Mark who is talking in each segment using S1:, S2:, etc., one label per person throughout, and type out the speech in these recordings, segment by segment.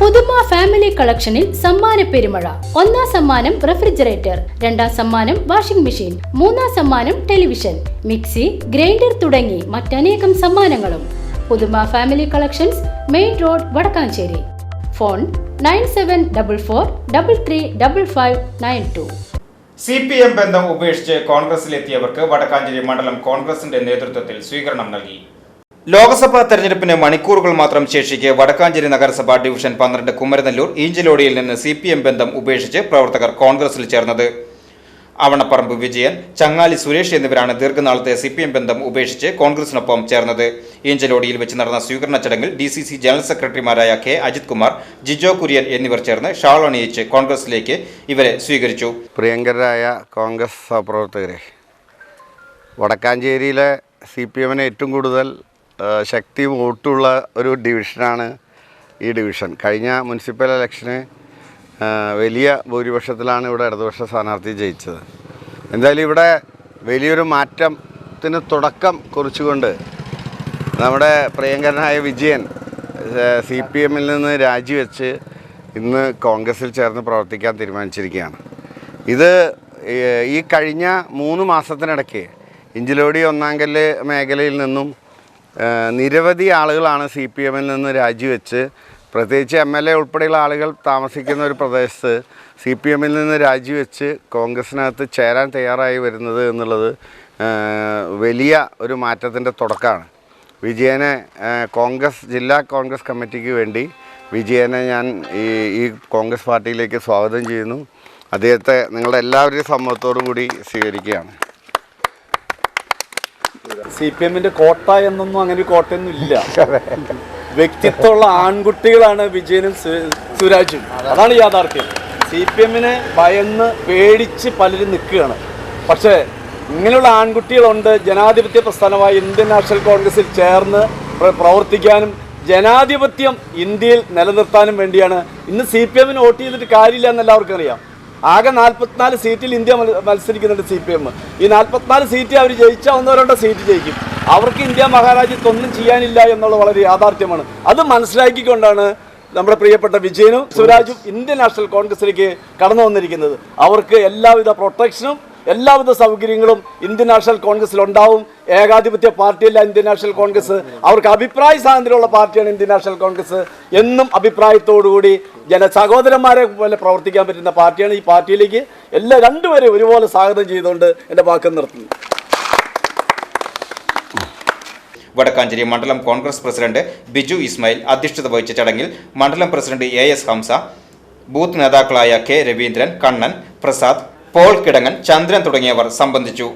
S1: പുതുമ ഫാമിലി കളക്ഷനിൽ സമ്മാന പെരുമഴ. ഒന്നാം സമ്മാനം റെഫ്രിജറേറ്റർ രണ്ടാം സമ്മാനം വാഷിംഗ് മെഷീൻ മൂന്നാം സമ്മാനം ടെലിവിഷൻ മിക്സി ഗ്രൈൻഡർ തുടങ്ങി മറ്റനേകം സമ്മാനങ്ങളും. Puthuma family collections main road Vadakkanchery. Phone nine seven double four double three double five nine two.
S2: C P M ബന്ധം ഉപേക്ഷിച്ച് കോൺഗ്രസിലെത്തിയവർക്ക് വടക്കാഞ്ചേരി മണ്ഡലം കോൺഗ്രസിന്റെ നേതൃത്വത്തിൽ സ്വീകരണം നൽകി. ലോക്സഭാ തെരഞ്ഞെടുപ്പിന് മണിക്കൂറുകൾ മാത്രം ശേഷിക്കെ വടക്കാഞ്ചേരി നഗരസഭാ ഡിവിഷൻ പന്ത്രണ്ട് കുമരനെല്ലൂർ ഈഞ്ചലോടിയിൽ നിന്ന് സി പി എം ബന്ധം ഉപേക്ഷിച്ച് പ്രവർത്തകർ കോൺഗ്രസിൽ ചേർന്നത്. അവണപ്പറമ്പ് വിജയൻ ചങ്ങാലി സുരേഷ് എന്നിവരാണ് ദീർഘനാളത്തെ സി പി എം ബന്ധം ഉപേക്ഷിച്ച് കോൺഗ്രസിനൊപ്പം ചേർന്നത്. ഈഞ്ചലോടിയിൽ വെച്ച് നടന്ന സ്വീകരണ ചടങ്ങിൽ ഡി സി സി ജനറൽ സെക്രട്ടറിമാരായ കെ. അജിത് കുമാർ ജിജോ കുര്യൻ എന്നിവർ ചേർന്ന് ഷാൾ അണിയിച്ച് കോൺഗ്രസിലേക്ക് ഇവരെ സ്വീകരിച്ചു.
S3: പ്രിയങ്കരായ കോൺഗ്രസ് പ്രവർത്തകരെ വടക്കാഞ്ചേരിയിലെ സി പി എമ്മിനെ ഏറ്റവും കൂടുതൽ ശക്തി വോട്ടുള്ള ഒരു ഡിവിഷനാണ് ഈ ഡിവിഷൻ. കഴിഞ്ഞ മുനിസിപ്പൽ ഇലക്ഷന് വലിയ ഭൂരിപക്ഷത്തിലാണ് ഇവിടെ ഇടതുപക്ഷ സ്ഥാനാർത്ഥി ജയിച്ചത്. എന്തായാലും ഇവിടെ വലിയൊരു മാറ്റത്തിന് തുടക്കം കുറിച്ചുകൊണ്ട് നമ്മുടെ പ്രിയങ്കരനായ വിജയൻ സി പി എമ്മിൽ നിന്ന് രാജിവെച്ച് ഇന്ന് കോൺഗ്രസിൽ ചേർന്ന് പ്രവർത്തിക്കാൻ തീരുമാനിച്ചിരിക്കുകയാണ്. ഇത് ഈ കഴിഞ്ഞ മൂന്ന് മാസത്തിനിടയ്ക്ക് ഇഞ്ചിലോടി ഒന്നാങ്കൽ മേഖലയിൽ നിന്നും നിരവധി ആളുകളാണ് സി പി എമ്മിൽ നിന്ന് രാജിവെച്ച്. പ്രത്യേകിച്ച് എം എൽ എ ഉൾപ്പെടെയുള്ള ആളുകൾ താമസിക്കുന്ന ഒരു പ്രദേശത്ത് സി പി എമ്മിൽ നിന്ന് രാജിവെച്ച് കോൺഗ്രസിനകത്ത് ചേരാൻ തയ്യാറായി വരുന്നത് എന്നുള്ളത് വലിയ ഒരു മാറ്റത്തിന്റെ തുടക്കമാണ്. വിജയനെ കോൺഗ്രസ് ജില്ലാ കോൺഗ്രസ് കമ്മിറ്റിക്ക് വേണ്ടി വിജയനെ ഞാൻ ഈ ഈ കോൺഗ്രസ് പാർട്ടിയിലേക്ക് സ്വാഗതം ചെയ്യുന്നു. അദ്ദേഹത്തെ നിങ്ങളുടെ എല്ലാവരുടെയും സമ്മതത്തോടു കൂടി സ്വീകരിക്കുകയാണ്.
S4: സി പി എമ്മിന്റെ കോട്ട എന്നൊന്നും അങ്ങനെ ഒരു കോട്ടയൊന്നും ഇല്ല. വ്യക്തിത്വമുള്ള ആൺകുട്ടികളാണ് വിജയനും സുരാജും. അതാണ് യാഥാർത്ഥ്യം. സി പി എമ്മിനെ ഭയന്ന് പേടിച്ച് പലരും നിൽക്കുകയാണ്. പക്ഷേ ഇങ്ങനെയുള്ള ആൺകുട്ടികളുണ്ട്. ജനാധിപത്യ പ്രസ്ഥാനമായ ഇന്ത്യൻ നാഷണൽ കോൺഗ്രസിൽ ചേർന്ന് പ്രവർത്തിക്കാനും ജനാധിപത്യം ഇന്ത്യയിൽ നിലനിർത്താനും വേണ്ടിയാണ്. ഇന്ന് സി പി എമ്മിന് വോട്ട് ചെയ്തിട്ട് കാര്യമില്ല എന്ന് എല്ലാവർക്കും അറിയാം ആകെ നാൽപ്പത്തിനാല് സീറ്റിൽ ഇന്ത്യ മത്സ- മത്സരിക്കുന്നുണ്ട് സി പി എം ഈ നാൽപ്പത്തിനാല് സീറ്റ് അവർ ജയിച്ചാൽ ഒന്നോ രണ്ടോ സീറ്റ് ജയിക്കും. അവർക്ക് ഇന്ത്യ മഹാരാജ്യത്തൊന്നും ചെയ്യാനില്ല എന്നുള്ളത് വളരെ യാഥാർത്ഥ്യമാണ്. അത് മനസ്സിലാക്കിക്കൊണ്ടാണ് നമ്മുടെ പ്രിയപ്പെട്ട വിജയനും സുരാജും ഇന്ത്യൻ നാഷണൽ കോൺഗ്രസിലേക്ക് കടന്നു വന്നിരിക്കുന്നത്. അവർക്ക് എല്ലാവിധ പ്രൊട്ടക്ഷനും എല്ലാവിധ സൗകര്യങ്ങളും ഇന്ത്യൻ നാഷണൽ കോൺഗ്രസിൽ ഉണ്ടാവും. ഏകാധിപത്യ പാർട്ടിയല്ല ഇന്ത്യൻ നാഷണൽ കോൺഗ്രസ്. അവർക്ക് അഭിപ്രായ സ്വാതന്ത്ര്യമുള്ള പാർട്ടിയാണ് ഇന്ത്യൻ നാഷണൽ കോൺഗ്രസ്. എന്നും അഭിപ്രായത്തോടുകൂടി ജന സഹോദരന്മാരെ പോലെ പ്രവർത്തിക്കാൻ പറ്റുന്ന പാർട്ടിയാണ് ഈ പാർട്ടിയിലേക്ക് എല്ലാ രണ്ടുപേരെയും ഒരുപോലെ സ്വാഗതം ചെയ്തുകൊണ്ട് എന്റെ വാക്ക് നിർത്തുന്നു.
S2: വടക്കാഞ്ചേരി മണ്ഡലം കോൺഗ്രസ് പ്രസിഡന്റ് ബിജു ഇസ്മായിൽ അധ്യക്ഷത വഹിച്ച ചടങ്ങിൽ മണ്ഡലം president A S Hamza booth നേതാക്കളായ കെ രവീന്ദ്രൻ കണ്ണൻ പ്രസാദ് പോൾ കിടങ്ങൻ ചന്ദ്രൻ തുടങ്ങിയവർ സംബന്ധിച്ചു.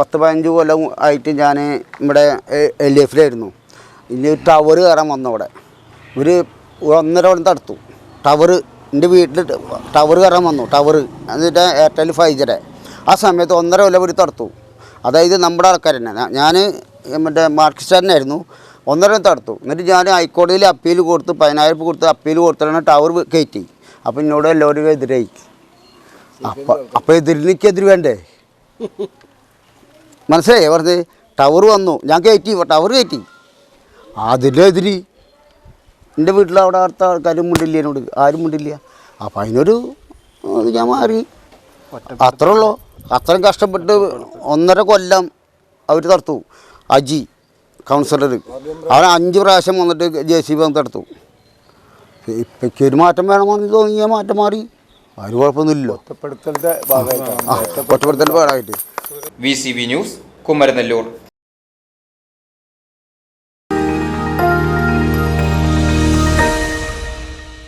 S5: പത്ത് പതിനഞ്ച് കൊല്ലം ആയിട്ട് ഞാൻ ഇവിടെ എൽ എഫിലായിരുന്നു. ഇനി ഒരു ടവർ കയറാൻ വന്നു അവിടെ ഒരു ഒന്നര കൊല്ലം തടുത്തു. ടവർ എന്റെ വീട്ടിൽ ടവർ കയറാൻ വന്നു. ടവർ എന്നിട്ട് എയർടെൽ ഫൈവ് ജിയുടെ ആ സമയത്ത് ഒന്നര കൊല്ലം ഒരു തടുത്തു. അതായത് നമ്മുടെ ആൾക്കാർ തന്നെ ഞാൻ മറ്റേ മാർക്സിസ്റ്റാരനായിരുന്നു. ഒന്നര തടുത്തു. എന്നിട്ട് ഞാൻ ഹൈക്കോടതിയിൽ അപ്പീൽ കൊടുത്ത് പതിനായിരം കൊടുത്ത് അപ്പീൽ കൊടുത്തിട്ടാണ് ടവർ കയറ്റി. അപ്പോൾ എന്നോട് എല്ലാവരും എതിരായി. അപ്പം അപ്പോൾ എതിരിനിക്ക് എതിര് വേണ്ടേ? മനസ്സിലായി? പറഞ്ഞ് ടവർ വന്നു. ഞാൻ കയറ്റി ടവർ കയറ്റി അതിനെതിരി എന്റെ വീട്ടിൽ അവിടെ അടുത്ത ആൾക്കാരും മുണ്ടില്ല എന്നോട്. ആരും മുണ്ടില്ല. അപ്പം അതിനൊരു ഞാൻ മാറി. അത്രേ ഉള്ളൂ. അത്രയും കഷ്ടപ്പെട്ട് ഒന്നര കൊല്ലം അവർ തടുത്തു. അജി കൗൺസിലർ അവൻ അഞ്ച് പ്രാവശ്യം വന്നിട്ട് ജെ സി ബി തടുത്തു. ഇപ്പം ഒരു മാറ്റം വേണമെന്ന് തോന്നിയ മാറ്റം മാറി. അതിന് കുഴപ്പമൊന്നുമില്ലല്ലോ.
S4: ഒറ്റപ്പെടുത്തലിന്റെ
S5: ഭാഗമായിട്ട്.
S2: V C V news Kumaranellur.